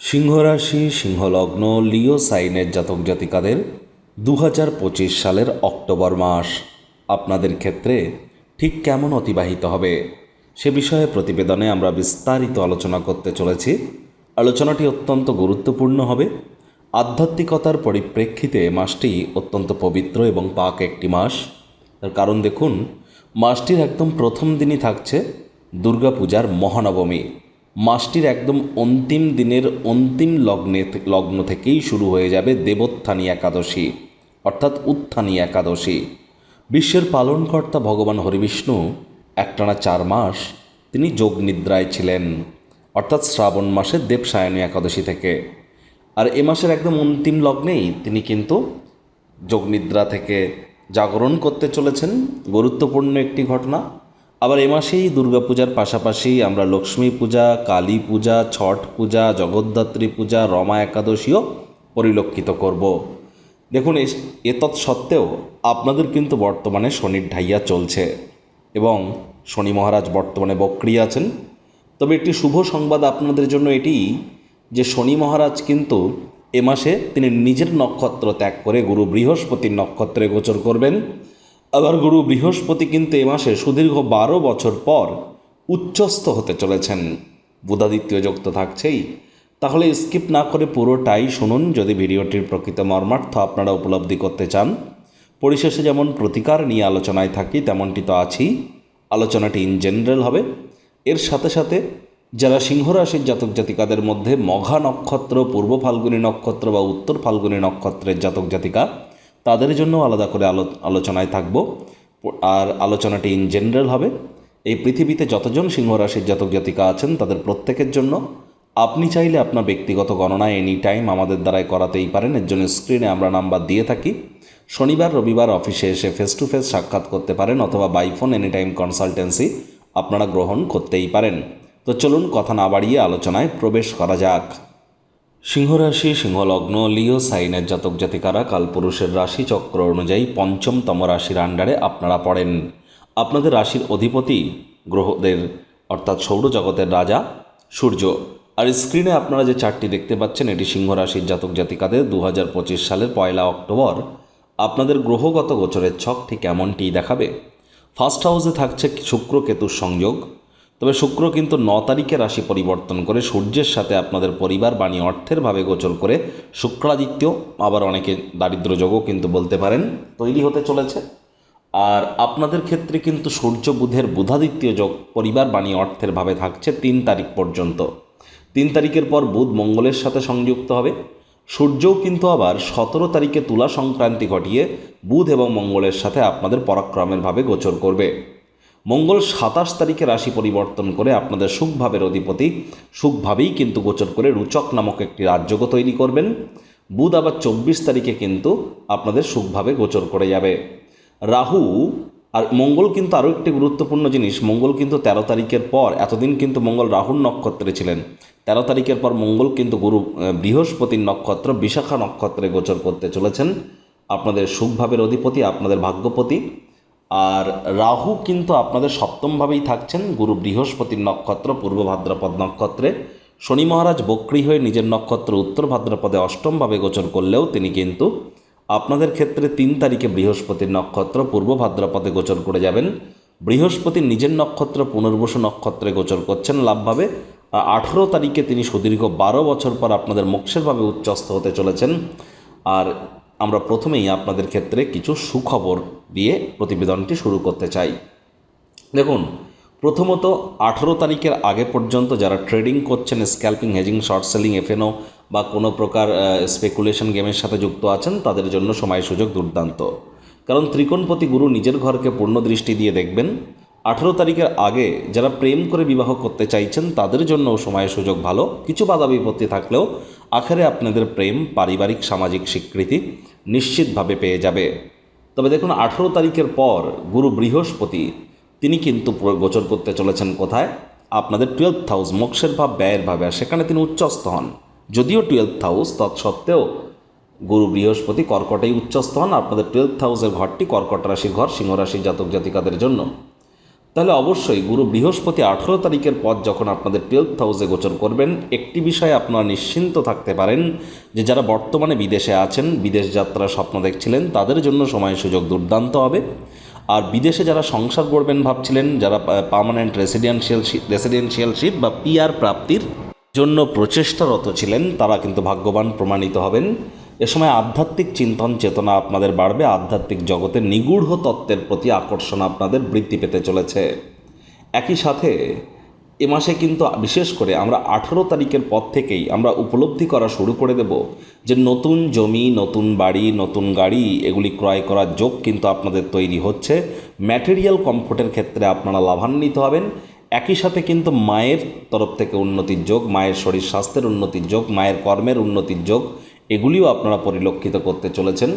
সিংহরাশি, সিংহলগ্ন লিও সাইনের জাতক জাতিকাদের দু হাজার পঁচিশ সালের অক্টোবর মাস। আপনাদের ক্ষেত্রে ঠিক কেমন অতিবাহিত হবে? সে বিষয়ে প্রতিবেদনে আমরা বিস্তারিত আলোচনা করতে চলেছি। আলোচনাটি অত্যন্ত গুরুত্বপূর্ণ হবে। আধ্যাত্মিকতার পরিপ্রেক্ষিতে মাসটি অত্যন্ত পবিত্র এবং পাক একটি মাস। তার কারণ দেখুন, মাসটির একদম প্রথম দিনই থাকছে দুর্গাপূজার মহানবমী। মাসটির একদম অন্তিম দিনের অন্তিম লগ্নে লগ্ন থেকেই শুরু হয়ে যাবে দেবোত্থানী একাদশী, অর্থাৎ উত্থানী একাদশী। বিশ্বের পালনকর্তা ভগবান হরিবিষ্ণু একটানা চার মাস তিনি যোগ নিদ্রায় ছিলেন, অর্থাৎ শ্রাবণ মাসের দেবসায়নী একাদশী থেকে। আর এ মাসের একদম অন্তিম লগ্নেই তিনি কিন্তু যোগনিদ্রা থেকে জাগরণ করতে চলেছেন। গুরুত্বপূর্ণ একটি ঘটনা আবার এ মাসেই দুর্গাপূজার পাশাপাশি আমরা লক্ষ্মী পূজা, কালী পূজা, ছট পূজা, জগদ্ধাত্রী পূজা, রমা একাদশীও পরিলক্ষিত করব। দেখুন এ তৎসত্ত্বেও আপনাদের কিন্তু বর্তমানে শনির ঢাইয়া চলছে এবং শনি মহারাজ বর্তমানে বক্রিয় আছেন। তবে একটি শুভ সংবাদ আপনাদের জন্য এটি যে শনি মহারাজ কিন্তু এ মাসে তিনি নিজের নক্ষত্র ত্যাগ করে গুরু বৃহস্পতির নক্ষত্রে গোচর করবেন। আবার গুরু বৃহস্পতি কিন্তু এ মাসে সুদীর্ঘ বারো বছর পর উচ্চস্থ হতে চলেছেন। বুধাদিত্য যুক্ত থাকছেই। তাহলে স্কিপ না করে পুরোটাই শুনুন যদি ভিডিওটির প্রকৃত মর্মার্থ আপনারা উপলব্ধি করতে চান। পরিশেষে যেমন প্রতিকার নিয়ে আলোচনায় থাকি, তেমনটি তো আছেই। আলোচনাটি ইন জেনারেল হবে। এর সাথে সাথে যারা সিংহ রাশির জাতক জাতিকাদের মধ্যে মঘা নক্ষত্র, পূর্ব ফাল্গুনী নক্ষত্র বা উত্তর ফাল্গুনী নক্ষত্রের জাতক জাতিকা তাদের জন্য আলাদা করে আলো আলোচনায় থাকব। আর আলোচনাটি ইন জেনারেল হবে। এই পৃথিবীতে যতজন সিংহ রাশির জাতক জাতিকা আছেন, তাদের প্রত্যেকের জন্য আপনি চাইলে আপনার ব্যক্তিগত গণনা এনি টাইম আমাদের দ্বারাই করাতেই পারেন। এর জন্য স্ক্রিনে আমরা নাম্বার দিয়ে থাকি। শনিবার, রবিবার অফিসে এসে ফেস টু ফেস সাক্ষাৎ করতে পারেন অথবা by phone any time consultancy আপনারা গ্রহণ করতেই পারেন। তো চলুন কথা না বাড়িয়ে আলোচনায় প্রবেশ করা যাক। সিংহরাশি, সিংহলগ্ন, লিও, সাইনের জাতক জাতিকারা কালপুরুষের রাশি চক্র অনুযায়ী পঞ্চমতম রাশির আন্ডারে আপনারা পড়েন। আপনাদের রাশির অধিপতি গ্রহদের, অর্থাৎ সৌরজগতের রাজা সূর্য। আর স্ক্রিনে আপনারা যে চারটি দেখতে পাচ্ছেন, এটি সিংহ রাশির জাতক জাতিকাদের দু হাজার পঁচিশ সালের পয়লা অক্টোবর। আপনাদের গ্রহগত গোচরের ছক ঠিক এমনটিই দেখাবে। ফার্স্ট হাউসে থাকছে শুক্র কেতুর সংযোগ। তবে শুক্র কিন্তু ন তারিখে রাশি পরিবর্তন করে সূর্যের সাথে আপনাদের পরিবার বাণী অর্থের ভাবে গোচর করে শুক্রাদিত্য, আবার অনেকে দারিদ্র যোগও কিন্তু বলতে পারেন, তৈরি হতে চলেছে। আর আপনাদের ক্ষেত্রে কিন্তু সূর্য বুধের বুধাদিত্য যোগ পরিবার বাণী অর্থের ভাবে থাকছে তিন তারিখ পর্যন্ত। তিন তারিখের পর বুধ মঙ্গলের সাথে সংযুক্ত হবে। সূর্যও কিন্তু আবার সতেরো তারিখে তুলা সংক্রান্তি ঘটিয়ে বুধ এবং মঙ্গলের সাথে আপনাদের পরাক্রমের ভাবে গোচর করবে। মঙ্গল সাতাশ তারিখে রাশি পরিবর্তন করে আপনাদের সুখভাবের অধিপতি সুখভাবেই কিন্তু গোচর করে রুচক নামক একটি রাজ্যগ তৈরি করবেন। বুধ আবার চব্বিশ তারিখে কিন্তু আপনাদের সুখভাবে গোচর করে যাবে। রাহু আর মঙ্গল কিন্তু আরও একটি গুরুত্বপূর্ণ জিনিস, মঙ্গল কিন্তু তেরো তারিখের পর, এতদিন কিন্তু মঙ্গল রাহুর নক্ষত্রে ছিলেন। তেরো তারিখের পর মঙ্গল কিন্তু গুরু বৃহস্পতির নক্ষত্র, বিশাখা নক্ষত্রে গোচর করতে চলেছেন। আপনাদের সুখভাবের অধিপতি, আপনাদের ভাগ্যপতি আর রাহু কিন্তু আপনাদের সপ্তমভাবেই থাকছেন, গুরু বৃহস্পতির নক্ষত্র, পূর্ব ভাদ্রপদ নক্ষত্রে। শনি মহারাজ বক্রী হয়ে নিজের নক্ষত্র উত্তর ভাদ্রপদে অষ্টমভাবে গোচর করলেও তিনি কিন্তু আপনাদের ক্ষেত্রে তিন তারিখে বৃহস্পতির নক্ষত্র, পূর্ব ভাদ্রপদে গোচর করে যাবেন। বৃহস্পতির নিজের নক্ষত্র পুনর্বসু নক্ষত্রে গোচর করছেন লাভভাবে। আঠেরো তারিখে তিনি সুদীর্ঘ বারো বছর পর আপনাদের মোক্ষেরভাবে উচ্চস্থ হতে চলেছেন। আর আমরা প্রথমেই আপনাদের ক্ষেত্রে কিছু সুখবর দিয়ে প্রতিবেদনটি শুরু করতে চাই। দেখুন, প্রথমত আঠেরো তারিখের আগে পর্যন্ত যারা ট্রেডিং করছেন, scalping, hedging, short selling, F N O বা কোনো প্রকার স্পেকুলেশন গেমের সাথে যুক্ত আছেন, তাদের জন্য সময় সুযোগ দুর্দান্ত। কারণ ত্রিকোণপতি গুরু নিজের ঘরকে পূর্ণ দৃষ্টি দিয়ে দেখবেন আঠেরো তারিখের আগে যারা প্রেম করে বিবাহ করতে চাইছেন, তাদের জন্য সময় সুযোগ ভালো। কিছু বাধা বিপত্তি থাকলেও আখেরে আপনাদের প্রেম পারিবারিক, সামাজিক স্বীকৃতি নিশ্চিতভাবে পেয়ে যাবে। তবে দেখুন, আঠেরো তারিখের পর গুরু বৃহস্পতি, তিনি কিন্তু গোচর করতে চলেছেন কোথায়? আপনাদের টুয়েলভ হাউস মোক্ষের ভাব, ব্যয়ের ভাবে, আর সেখানে তিনি উচ্চস্থ হন। যদিও টুয়েলভ হাউস তৎসত্ত্বেও গুরু বৃহস্পতি কর্কটেই উচ্চস্থ হন। আপনাদের টুয়েলভ হাউসের ঘরটি কর্কট রাশির ঘর, সিংহ রাশির জাতক জাতিকাদের জন্য। তাহলে অবশ্যই গুরু বৃহস্পতি আঠেরো তারিখের পর যখন আপনাদের টুয়েলভ হাউসে গোচর করবেন, একটি বিষয়ে আপনারা নিশ্চিন্ত থাকতে পারেন যে যারা বর্তমানে বিদেশে আছেন, বিদেশ যাত্রার স্বপ্ন দেখছিলেন, তাদের জন্য সময় সুযোগ দুর্দান্ত হবে। আর বিদেশে যারা সংসার করবেন ভাবছিলেন, যারা পার্মানেন্ট রেসিডেন্সিয়াল রেসিডেন্সিয়ালশিপ বা পিআর প্রাপ্তির জন্য প্রচেষ্টারত ছিলেন, তারা কিন্তু ভাগ্যবান প্রমাণিত হবেন। এ সময় আধ্যাত্মিক চিন্তন চেতনা আপনাদের বাড়বে, আধ্যাত্মিক জগতের নিগূঢ় তত্ত্বের প্রতি আকর্ষণ আপনাদের বৃদ্ধি পেতে চলেছে। একই সাথে, এ মাসে কিন্তু বিশেষ করে আমরা আঠেরো তারিখের পর থেকেই আমরা উপলব্ধি করা শুরু করে দেব যে নতুন জমি, নতুন বাড়ি, নতুন গাড়ি, এগুলি ক্রয় করার যোগ কিন্তু আপনাদের তৈরি হচ্ছে। ম্যাটেরিয়াল কমফোর্টের ক্ষেত্রে আপনারা লাভান্বিত হবেন। একই সাথে কিন্তু মায়ের তরফ থেকে উন্নতির যোগ, মায়ের শরীর স্বাস্থ্যের উন্নতির যোগ, মায়ের কর্মের উন্নতির যোগ এগুলিও আপনারা পরিলক্ষিত করতে চলেছেন।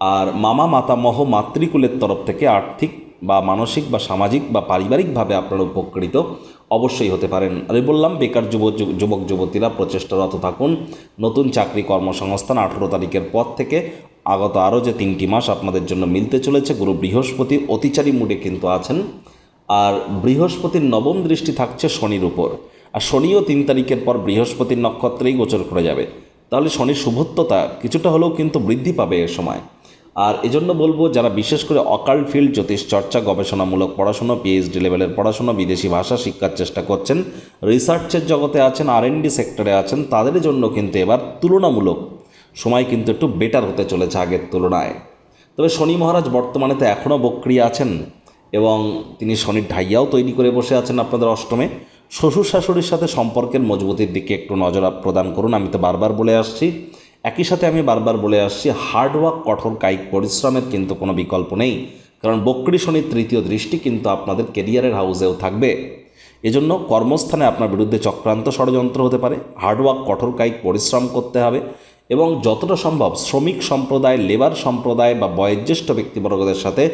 আর মামা মাতামহ মাতৃকুলের তরফ থেকে আর্থিক বা মানসিক বা সামাজিক বা পারিবারিকভাবে আপনারা উপকৃত অবশ্যই হতে পারেন। আমি বললাম, বেকার যুব, যুবক, যুবতীরা প্রচেষ্টারত থাকুন। নতুন চাকরি কর্মসংস্থান আঠেরো তারিখের পর থেকে আগত আরও যে তিনটি মাস আপনাদের জন্য মিলতে চলেছে, গুরু বৃহস্পতি অতিচারী মুডে কিন্তু আছেন। আর বৃহস্পতির নবম দৃষ্টি থাকছে শনির উপর। আর শনিও তিন তারিখের পর বৃহস্পতির নক্ষত্রেই গোচর করে যাবে। তাহলে শনির শুভত্বতা কিছুটা হলেও কিন্তু বৃদ্ধি পাবে এ সময়। আর এজন্য বলব, যারা বিশেষ করে অকাল্ট ফিল্ড, জ্যোতিষ চর্চা, গবেষণামূলক পড়াশোনা পিএইচডি লেভেলের পড়াশোনা, বিদেশি ভাষা শিক্ষার চেষ্টা করছেন রিসার্চের জগতে আছেন আর সেক্টরে আছেন, তাদের জন্য কিন্তু এবার তুলনামূলক সময় কিন্তু একটু বেটার হতে চলেছে আগের তুলনায়। তবে শনি মহারাজ বর্তমানে তো এখনও বক্রিয়া আছেন এবং তিনি শনির ঢাইয়াও তৈরি করে বসে আছেন আপনাদের অষ্টমে। শ্বশুর শাশুড়ির সাথে সম্পর্কের মজবুতির দিকে একটু নজর প্রদান করুন। আমি তো বারবার বলে আসছি। একই সাথে আমি বারবার বলে আসছি হার্ডওয়ার্ক কঠোর কায়িক পরিশ্রমের কিন্তু কোনো বিকল্প নেই। কারণ বক্রি শনির তৃতীয় দৃষ্টি কিন্তু আপনাদের কেরিয়ারের হাউসেও থাকবে। এজন্য কর্মস্থানে আপনার বিরুদ্ধে চক্রান্ত ষড়যন্ত্র হতে পারে। হার্ডওয়ার্ক কঠোর কায়িক পরিশ্রম করতে হবে এবং যতটা সম্ভব শ্রমিক সম্প্রদায় লেবার সম্প্রদায় বা বয়োজ্যেষ্ঠ ব্যক্তিবর্গদের সাথে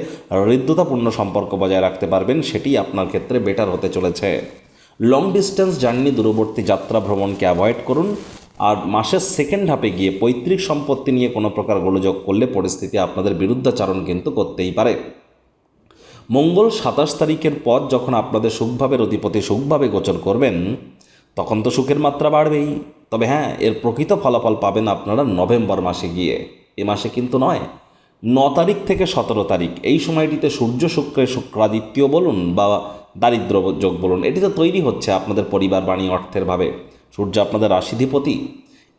হৃদ্যতাপূর্ণ সম্পর্ক বজায় রাখতে পারবেন। সেটি আপনার ক্ষেত্রে বেটার হতে চলেছে। লং ডিস্টেন্স জার্নি দূরবর্তী যাত্রা ভ্রমণকে অ্যাভয়েড করুন। আর মাসের সেকেন্ড হাফে গিয়ে পৈতৃক সম্পত্তি নিয়ে কোনো প্রকার গোলযোগ করলে পরিস্থিতি আপনাদের বিরুদ্ধাচারণ কিন্তু করতেই পারে। মঙ্গল সাতাশ তারিখের পর যখন আপনাদের সুখভাবে অধিপতি সুখভাবে গোচর করবেন, তখন তো সুখের মাত্রা বাড়বেই। তবে হ্যাঁ এর প্রকৃত ফলাফল পাবেন আপনারা নভেম্বর মাসে গিয়ে। এ মাসে কিন্তু নয় ন তারিখ থেকে সতেরো তারিখ। এই সময়টিতে সূর্য শুক্রের শুক্রাদিত্য বলুন বা দারিদ্র যোগ বলুন, এটি তো তৈরি হচ্ছে আপনাদের পরিবার বাণী অর্থের ভাবে। সূর্য আপনাদের রাশিধিপতি।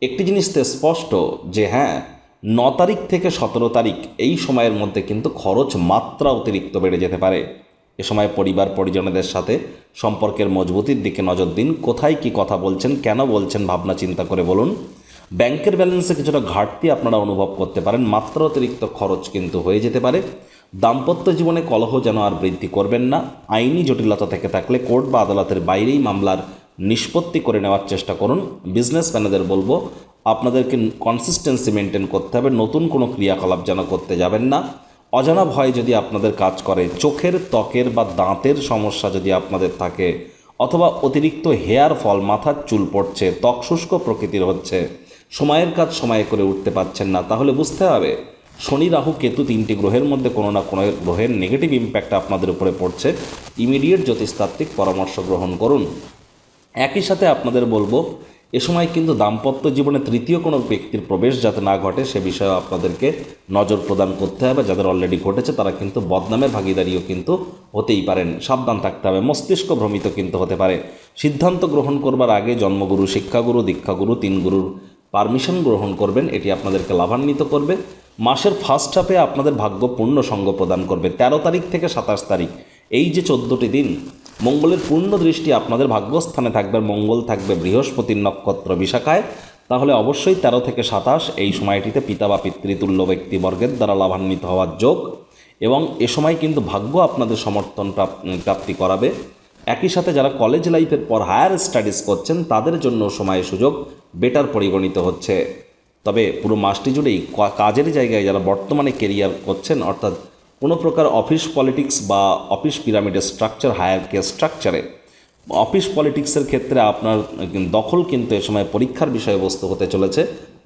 একটি জিনিস তো স্পষ্ট যে হ্যাঁ ন তারিখ থেকে সতেরো তারিখ এই সময়ের মধ্যে কিন্তু খরচ মাত্রা অতিরিক্ত বেড়ে যেতে পারে। এ সময় পরিবার, পরিজনদের সাথে সম্পর্কের মজবুতির দিকে নজর দিন। কোথায় কি কথা বলছেন, কেন বলছেন, ভাবনা চিন্তা করে বলুন। ব্যাংকের ব্যালেন্সে কিছুটা ঘাটতি আপনারা অনুভব করতে পারেন। মাত্রা অতিরিক্ত খরচ কিন্তু হয়ে যেতে পারে। দাম্পত্য জীবনে কলহ যেন আর বৃদ্ধি করবেন না। আইনি জটিলতা থেকে থাকলে কোর্ট বা আদালতের বাইরেই মামলার নিষ্পত্তি করে নেওয়ার চেষ্টা করুন। বিজনেসম্যানেদের বলব, আপনাদেরকে কনসিস্টেন্সি মেনটেন করতে হবে। নতুন কোনো ক্রিয়াকলাপ যেন করতে যাবেন না। অজানা ভয় যদি আপনাদের কাজ করে, চোখের ত্বকের বা দাঁতের সমস্যা যদি আপনাদের থাকে, অথবা অতিরিক্ত হেয়ার ফল, মাথার চুল পড়ছে, ত্বক শুষ্ক প্রকৃতির হচ্ছে সময়ের কাজ সময়ে করে উঠতে পারছেন না। তাহলে বুঝতে হবে, শনি, রাহু, কেতু তিনটি গ্রহের মধ্যে কোনো না কোনো গ্রহের নেগেটিভ ইম্প্যাক্ট আপনাদের উপরে পড়ছে। ইমিডিয়েট জ্যোতিষতাত্ত্বিক পরামর্শ গ্রহণ করুন। একই সাথে আপনাদের বলব, এ সময় কিন্তু দাম্পত্য জীবনে তৃতীয় কোনো ব্যক্তির প্রবেশ যাতে না ঘটে, সে বিষয়ে আপনাদেরকে নজর প্রদান করতে হবে। যাদের অলরেডি ঘটেছে, তারা কিন্তু বদনামের ভাগিদারিও কিন্তু হতেই পারেন। সাবধান থাকতে হবে, মস্তিষ্ক ভ্রমিত কিন্তু হতে পারে। সিদ্ধান্ত গ্রহণ করবার আগে জন্মগুরু, শিক্ষাগুরু, দীক্ষাগুরু তিন গুরুর পারমিশন গ্রহণ করবেন, এটি আপনাদেরকে লাভান্বিত করবে। মাসের ফার্স্ট হাফে আপনাদের ভাগ্য পূর্ণ সঙ্গ প্রদান করবে। তেরো তারিখ থেকে সাতাশ তারিখ, এই যে চোদ্দোটি দিন, মঙ্গলের পূর্ণ দৃষ্টি আপনাদের ভাগ্যস্থানে থাকবে, মঙ্গল থাকবে বৃহস্পতির নক্ষত্র বিশাখায়। তাহলে অবশ্যই তেরো থেকে সাতাশ, এই সময়টিতে পিতা বা পিতৃতুল্য ব্যক্তিবর্গের দ্বারা লাভান্বিত হওয়ার যোগ। এবং এ সময় কিন্তু ভাগ্য আপনাদের সমর্থন প্রাপ- প্রাপ্তি করাবে। একই সাথে যারা কলেজ লাইফের পর হায়ার স্টাডিজ করছেন, তাদের জন্য সময় সুযোগ বেটার পরিগণিত হচ্ছে। তবে পুরো মাসটি জুড়েই কাজের জায়গায় যারা বর্তমানে কেরিয়ার করছেন, অর্থাৎ কোনো প্রকার অফিস পলিটিক্স বা অফিস পিরামিডের স্ট্রাকচার হায়ার কে স্ট্রাকচারে অফিস পলিটিক্সের ক্ষেত্রে আপনার দখল কিন্তু এ সময় পরীক্ষার বিষয়বস্তু হতে চলেছে।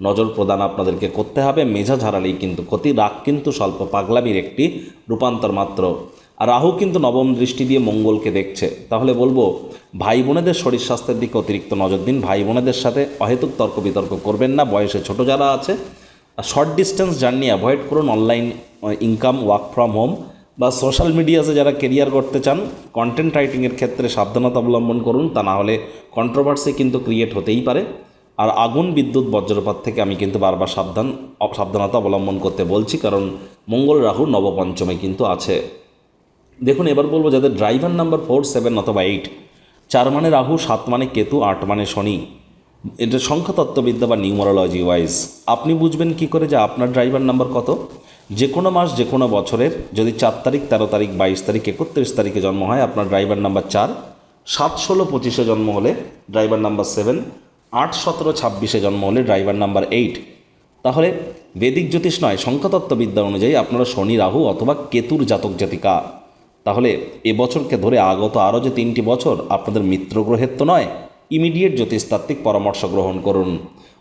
নজর প্রদান আপনাদেরকে করতে হবে, মেঝা ঝাড়ালেই কিন্তু ক্ষতি, রাগ কিন্তু স্বল্প পাগলামির একটি রূপান্তর মাত্র। রাহু কিন্তু নবম দৃষ্টি দিয়ে মঙ্গলকে দেখছে। তাহলে বলব ভাই বোনেদের শরীর স্বাস্থ্যের দিকে অতিরিক্ত নজর দিন। ভাই বোনেদের সাথে অহেতুক তর্ক বিতর্ক করবেন না, বয়সে ছোট যারা আছে। শর্ট ডিস্টেন্স জার্নি অ্যাভয়েড করুন online income work from home বা সোশ্যাল মিডিয়াতে যারা কেরিয়ার করতে চান কন্টেন্ট রাইটিংয়ের ক্ষেত্রে সাবধানতা অবলম্বন করুন। তা না হলে কন্ট্রোভার্সি কিন্তু ক্রিয়েট হতেই পারে। আর আগুন, বিদ্যুৎ, বজ্রপাত থেকে আমি কিন্তু বারবার সাবধান সাবধানতা অবলম্বন করতে বলছি। কারণ মঙ্গল রাহু নবপঞ্চমে কিন্তু আছে। দেখুন, এবার বলব যাদের ড্রাইভার নাম্বার ফোর সেভেন অথবা এইট চার মানে রাহু, সাত মানে কেতু, আট মানে শনি, এটা সংখ্যাতত্ত্ববিদ্যা বা নিউমারোলজি ওয়াইজ আপনি বুঝবেন কি করে যে আপনার ড্রাইভার নাম্বার কত? যে কোনো মাস, যে কোনো বছরের, যদি চার তারিখ, তেরো তারিখ, বাইশ তারিখ, একত্রিশ তারিখে জন্ম হয়, আপনার ড্রাইভার নাম্বার চার, সাত, ষোলো, পঁচিশে জন্ম হলে ড্রাইভার নাম্বার সেভেন আট, সতেরো, ছাব্বিশে জন্ম হলে ড্রাইভার নাম্বার এইট তাহলে বেদিক জ্যোতিষ নয়, সংখ্যাতত্ত্ববিদ্যা অনুযায়ী আপনারা শনি, রাহু অথবা কেতুর জাতক জাতিকা। তাহলে এবছরকে ধরে আগত আরও যে তিনটি বছর আপনাদের মিত্র গ্রহের তো নয়, ইমিডিয়েট জ্যোতিষতাত্ত্বিক পরামর্শ গ্রহণ করুন।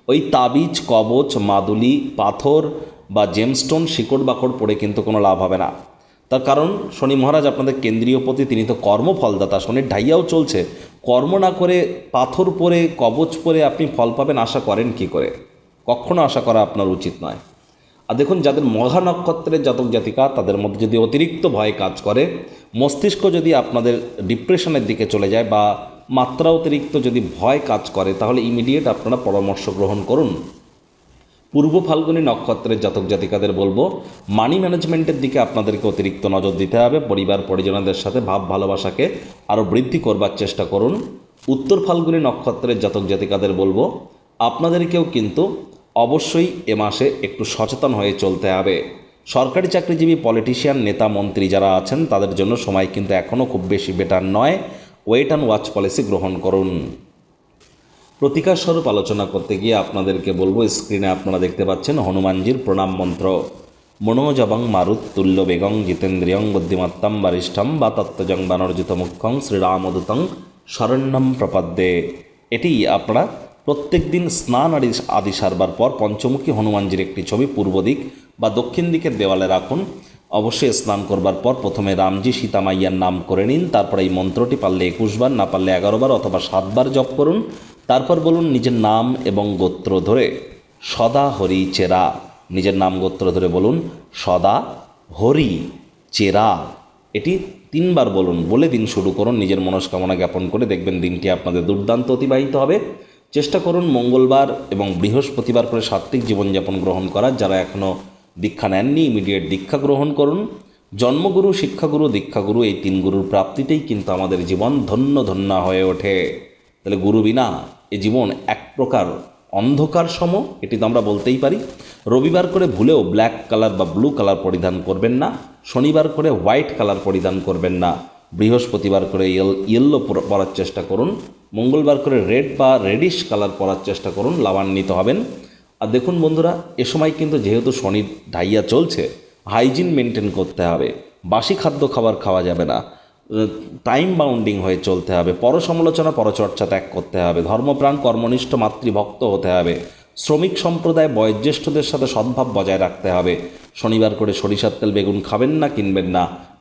ওই তাবিজ, কবচ, মাদুলি, পাথর বা জেমস্টোন শিকড় বাকড় পড়ে কিন্তু কোনো লাভ হবে না। তার কারণ, শনি মহারাজ আপনাদের কেন্দ্রীয় পতি, তিনি তো কর্মফলদাতা, শনির ঢাইয়াও চলছে। কর্ম না করে পাথর পরে, কবচ পরে আপনি ফল পাবেন, আশা করেন কি করে? কখনো আশা করা আপনার উচিত নয়। আর দেখুন, যাদের মঘা নক্ষত্রের জাতক জাতিকা, তাদের মধ্যে যদি অতিরিক্ত ভয় কাজ করে, মস্তিষ্ক যদি আপনাদের ডিপ্রেশনের দিকে চলে যায় বা মাত্রা অতিরিক্ত যদি ভয় কাজ করে, তাহলে ইমিডিয়েট আপনারা পরামর্শ গ্রহণ করুন। পূর্ব ফাল্গুনী নক্ষত্রের জাতক জাতিকাদের বলব মানি ম্যানেজমেন্টের দিকে আপনাদেরকে অতিরিক্ত নজর দিতে হবে, পরিবার, পরিজনদের সাথে ভাব ভালোবাসাকে আরও বৃদ্ধি করবার চেষ্টা করুন। উত্তর ফাল্গুনী নক্ষত্রের জাতক জাতিকাদের বলব, আপনাদেরকেও কিন্তু অবশ্যই এ মাসে একটু সচেতন হয়ে চলতে হবে। সরকারি চাকরিজীবী পলিটিশিয়ান, নেতা, মন্ত্রী যারা আছেন, তাদের জন্য সময় কিন্তু এখনও খুব বেশি বেটার নয়। ওয়েট অ্যান্ড ওয়াচ পলিসি গ্রহণ করুন। প্রতিকার স্বরূপ আলোচনা করতে গিয়ে আপনাদেরকে বলব স্ক্রিনে আপনারা দেখতে পাচ্ছেন হনুমানজির প্রণাম মন্ত্র। মনোজবং মারুত তুল্য বেগং জিতেন্দ্রিয়ং বুদ্ধিমত্তম বারিষ্ঠম বা তত্ত্বজং বানর্জিত মুখ্যং শ্রীরামদূতং শরণ্যম প্রপদ্যে। এটি আপনারা প্রত্যেক দিন স্নান আদি আদি সারবার পর পঞ্চমুখী হনুমানজির একটি ছবি পূর্ব দিক বা দক্ষিণ দিকের দেওয়ালে রাখুন। অবশ্যই স্নান করবার পর প্রথমে রামজি সীতা মাইয়ার নাম করে নিন, তারপর এই মন্ত্রটি পারলে একুশ বার, না পারলে এগারো বার অথবা সাতবার জপ করুন। তারপর বলুন নিজের নাম এবং গোত্র ধরে, সদা হরি চেরা। নিজের নাম গোত্র ধরে বলুন, সদা হরি চেরা। এটি তিনবার বলুন, বলে দিন শুরু করুন, নিজের মনস্কামনা জ্ঞাপন করে দেখবেন দিনটি আপনাদের দুর্দান্ত অতিবাহিত হবে। চেষ্টা করুন মঙ্গলবার এবং বৃহস্পতিবার করে সাত্ত্বিক জীবনযাপন গ্রহণ করার। যারা এখনও দীক্ষা নেননি ইমিডিয়েট দীক্ষা গ্রহণ করুন। জন্মগুরু, শিক্ষাগুরু, দীক্ষাগুরু, এই তিন গুরুর প্রাপ্তিতেই কিন্তু আমাদের জীবন ধন্য ধন্য হয়ে ওঠে। তাহলে গুরু বিনা এ জীবন এক প্রকার অন্ধকার সম, এটি তো আমরা বলতেই পারি। রবিবার করে ভুলেও ব্ল্যাক কালার বা ব্লু কালার পরিধান করবেন না। শনিবার করে হোয়াইট কালার পরিধান করবেন না। বৃহস্পতিবার করে ইয়েল পরার চেষ্টা করুন। মঙ্গলবার করে রেড বা রেডিশ কালার পরার চেষ্টা করুন, লাভান্বিত হবেন। আর দেখুন বন্ধুরা, এ সময় কিন্তু যেহেতু শনির ঢাইয়া চলছে, হাইজিন মেনটেন করতে হবে। বাসি খাদ্য খাবার খাওয়া যাবে না। টাইম বাউন্ডিং হয়ে চলতে হবে। পর সমালোচনা পরচর্চা ত্যাগ করতে হবে। ধর্মপ্রাণ, কর্মনিষ্ঠ, মাতৃভক্ত হতে হবে। শ্রমিক সম্প্রদায়, বয়োজ্যেষ্ঠদের সাথে সদ্ভাব বজায় রাখতে হবে। শনিবার করে সরিষার তেল বেগুন খাবেন না, কিনবেন না।